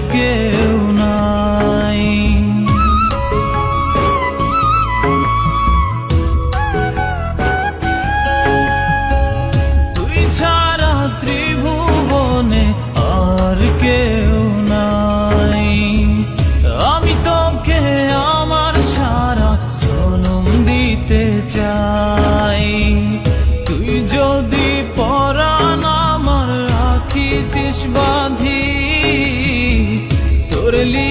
আর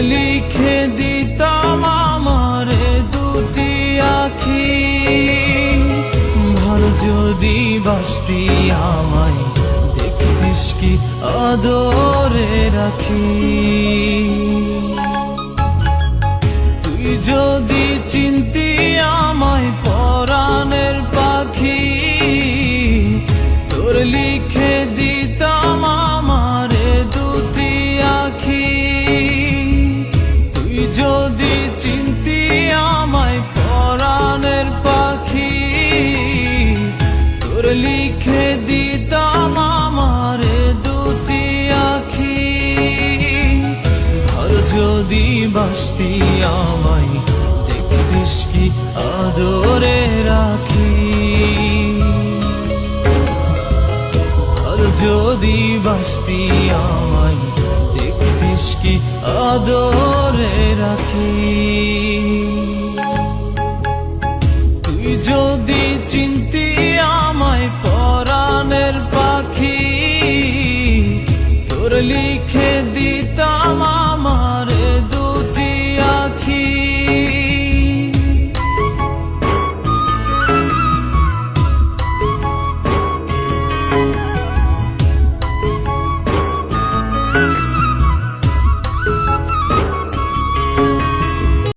লিখে দিতাম আমার দুটি আখি। ভালো যদি বাসতি আমায়, দেখতিস কি আদরে রাখি। তুই যদি চিনতি লিখে দিতাম আমারে দুটি আখি। আর যদি বাসতি আমায়, দেখতিস কি আদরে রাখি। আর যদি বাসতি আমায়, দেখতিস কি আদরে রাখি। তুই যদি চিনতি লিখে দিত